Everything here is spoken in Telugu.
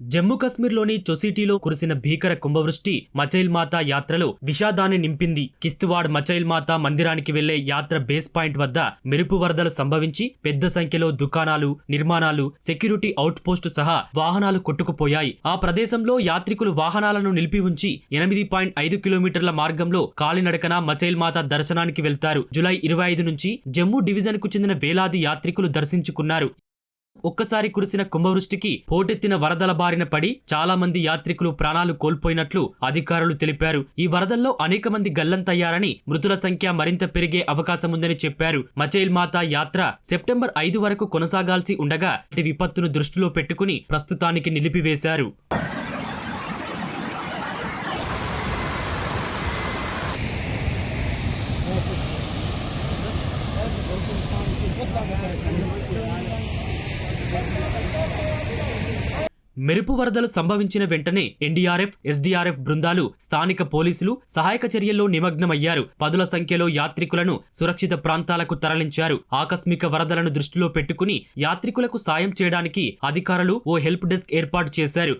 జమ్మూ కశ్మీర్లోని చొసిటీలో కురిసిన భీకర కుంభవృష్టి మచైల్ మాతా యాత్రలో విషాదాన్ని నింపింది. కిస్తువాడ్ మచైల్ మాతా మందిరానికి వెళ్ళే యాత్ర బేస్ పాయింట్ వద్ద మెరుపు వరదలు సంభవించి పెద్ద సంఖ్యలో దుకాణాలు నిర్మాణాలు సెక్యూరిటీ అవుట్పోస్టు సహా వాహనాలు కొట్టుకుపోయాయి. ఆ ప్రదేశంలో యాత్రికులు వాహనాలను నిలిపి ఉంచి ఎనిమిది పాయింట్ ఐదు కిలోమీటర్ల మార్గంలో కాలినడకన మచైల్ మాతా దర్శనానికి వెళ్తారు. జులై ఇరవై ఐదు నుంచి జమ్మూ డివిజన్కు చెందిన వేలాది యాత్రికులు దర్శించుకున్నారు. ఒక్కసారి కురిసిన కుంభవృష్టికి పోటెత్తిన వరదల బారిన పడి చాలా మంది యాత్రికులు ప్రాణాలు కోల్పోయినట్లు అధికారులు తెలిపారు. ఈ వరదల్లో అనేక మంది గల్లంతయ్యారని మృతుల సంఖ్య మరింత పెరిగే అవకాశముందని చెప్పారు. మచైల్ మాతా యాత్ర సెప్టెంబర్ ఐదు వరకు కొనసాగాల్సి ఉండగా ఇటు విపత్తును దృష్టిలో పెట్టుకుని ప్రస్తుతానికి నిలిపివేశారు. మెరుపు వరదలు సంభవించిన వెంటనే ఎన్డీఆర్ఎఫ్ ఎస్డీఆర్ఎఫ్ బృందాలు స్థానిక పోలీసులు సహాయక చర్యల్లో నిమగ్నమయ్యారు. పదుల సంఖ్యలో యాత్రికులను సురక్షిత ప్రాంతాలకు తరలించారు. ఆకస్మిక వరదలను దృష్టిలో పెట్టుకుని యాత్రికులకు సాయం చేయడానికి అధికారులు ఓ హెల్ప్ డెస్క్ ఏర్పాటు చేశారు.